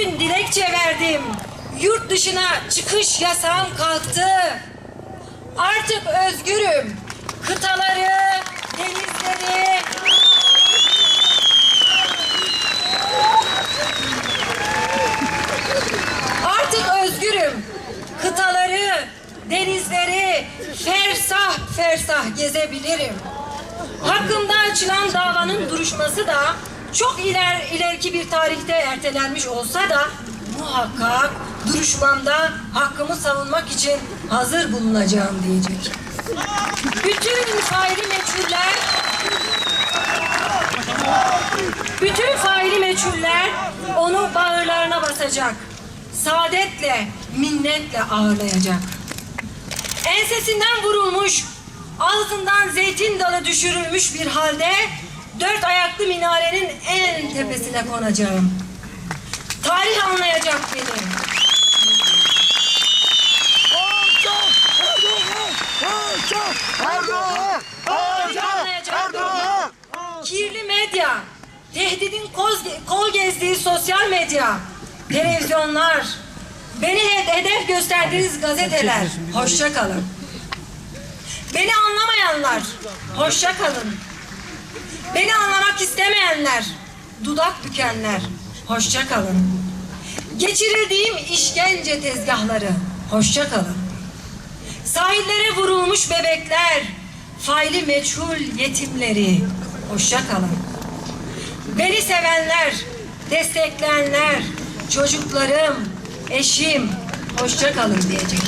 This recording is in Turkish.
Bugün dilekçe verdim. Yurt dışına çıkış yasağım kalktı. Artık özgürüm. Kıtaları, denizleri, Artık özgürüm. Kıtaları, denizleri fersah fersah gezebilirim. Hakkımda açılan davanın duruşması da çok iler, ileriki bir tarihte ertelenmiş olsa da muhakkak duruşmamda hakkımı savunmak için hazır bulunacağım diyecek. Bütün faili meçhuller bütün faili meçhuller onu bağırlarına basacak. Saadetle, minnetle ağırlayacak. Ensesinden vurulmuş, ağzından zeytin dalı düşürülmüş bir halde dört ayaklı minarenin en tepesine konacağım. Tarih anlayacak beni. Erdoğan! Kirli medya, tehdidin koz, kol gezdiği sosyal medya, televizyonlar, beni he- hedef gösterdiğiniz gazeteler, hoşça kalın. Beni anlamayanlar, hoşça kalın. Beni anlamak istemeyenler, dudak bükenler, hoşça kalın. Geçirildiğim işkence tezgahları, hoşça kalın. Sahillere vurulmuş bebekler, faili meçhul yetimleri, hoşça kalın. Beni sevenler, destekleyenler, çocuklarım, eşim, hoşça kalın diyecek.